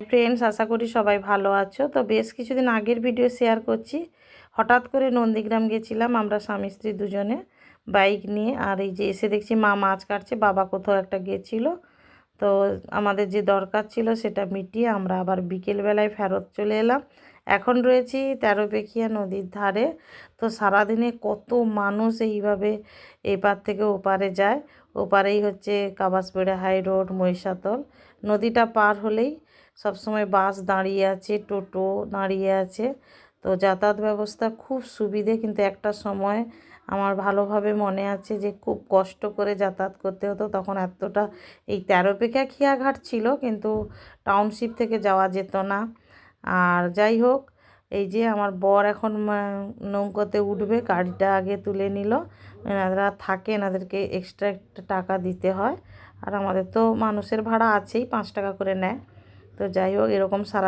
Friends আশা করি সবাই ভালো আছো। তো বেশ কিছুদিন আগের ভিডিও শেয়ার করছি। হঠাৎ করে নন্দীগ্রাম গেছিলাম আমরা স্বামী স্ত্রী দুজনে বাইক নিয়ে। আর এই যে এসে দেখছি মা মাছ কাটছে, বাবা কোথাও একটা গেছিল। তো আমাদের যে দরকার ছিল সেটা মিটিয়ে আমরা আবার বিকেলবেলায় ফেরত চলে এলাম। এখন রয়েছি তেরোপেখিয়া নদীর ধারে। তো সারাদিনে কত মানুষ এইভাবে এপার থেকে ওপারে যায়? ওপারেই হচ্ছে কাবাসপেড়া হাই রোড, মহিষাতল। নদীটা পার হলেই সবসময় বাস দাঁড়িয়ে আছে, টোটো দাঁড়িয়ে আছে। তো যাতায়াত ব্যবস্থা খুব সুবিধে, কিন্তু একটা সময় আমার ভালোভাবে মনে আছে যে খুব কষ্ট করে যাতায়াত করতে হতো। তখন এতটা এই তেরোপেখা খিয়াঘাট ছিল, কিন্তু টাউনশিপ থেকে যাওয়া যেত না। আর যাই হোক, এই যে আমার বর এখন নৌকোতে উঠবে, গাড়িটা আগে তুলে নিল। এনারা থাকে এনাদেরকে এক্সট্রা একটা টাকা দিতে হয়। আর আমাদের তো মানুষের ভাড়া আছেই, পাঁচ টাকা করে নেয়। তো যাই হোক, এরকম সারা